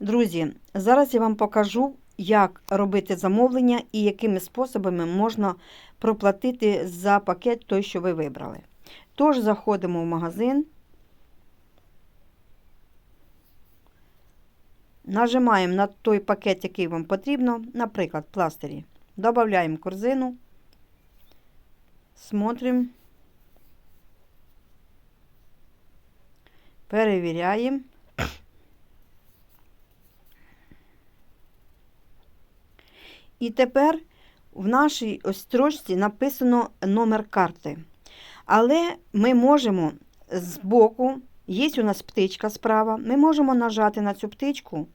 Друзі, зараз я вам покажу, як робити замовлення і якими способами можна проплатити за пакет той, що ви вибрали. Тож заходимо в магазин, нажимаємо на той пакет, який вам потрібно, наприклад, пластирі. Додаємо корзину, смотримо, перевіряємо. І тепер в нашій ось строчці написано номер карти. Але ми можемо з боку, є у нас птичка справа, ми можемо нажати на цю птичку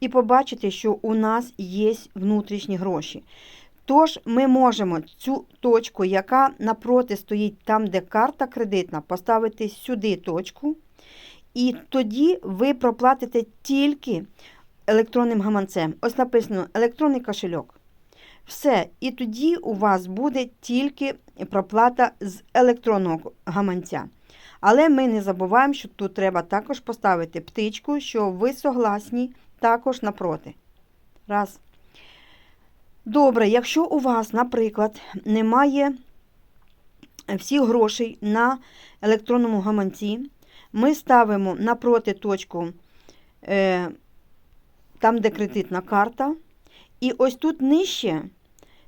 і побачити, що у нас є внутрішні гроші. Тож ми можемо цю точку, яка напроти стоїть там, де карта кредитна, поставити сюди точку. І тоді ви проплатите тільки електронним гаманцем. Ось написано електронний кошельок. Все. І тоді у вас буде тільки проплата з електронного гаманця. Але ми не забуваємо, що тут треба також поставити птичку, що ви согласні також напроти. Раз. Добре, якщо у вас, наприклад, немає всіх грошей на електронному гаманці, ми ставимо напроти точку, е, там, де кредитна карта. І ось тут нижче,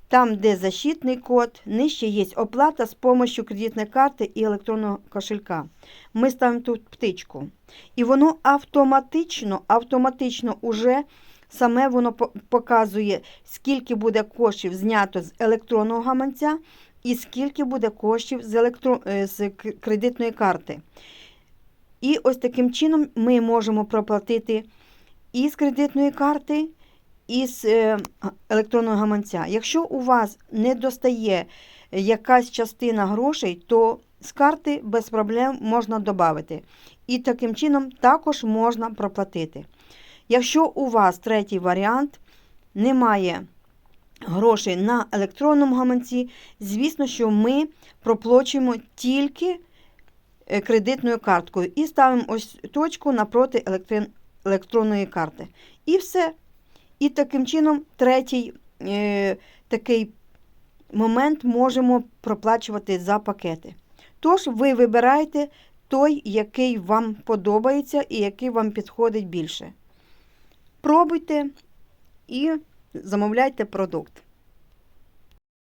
там, де защитний код, нижче є оплата з допомогою кредитної карти і електронного кошелька. Ми ставимо тут птичку. І воно автоматично, автоматично уже саме воно показує, скільки буде коштів знято з електронного гаманця і скільки буде коштів з, електро... з кредитної карти. І ось таким чином ми можемо проплатити і з кредитної карти, і з е, електронного гаманця. Якщо у вас не достає якась частина грошей, то з карти без проблем можна додати. І таким чином також можна проплатити. Якщо у вас третій варіант немає грошей на електронному гаманці, звісно, що ми проплачуємо тільки е, кредитною карткою і ставимо ось точку напроти електронної карти. І все. І таким чином, третій е, такий момент можемо проплачувати за пакети. Тож, ви вибираєте той, який вам подобається і який вам підходить більше. Пробуйте і замовляйте продукт.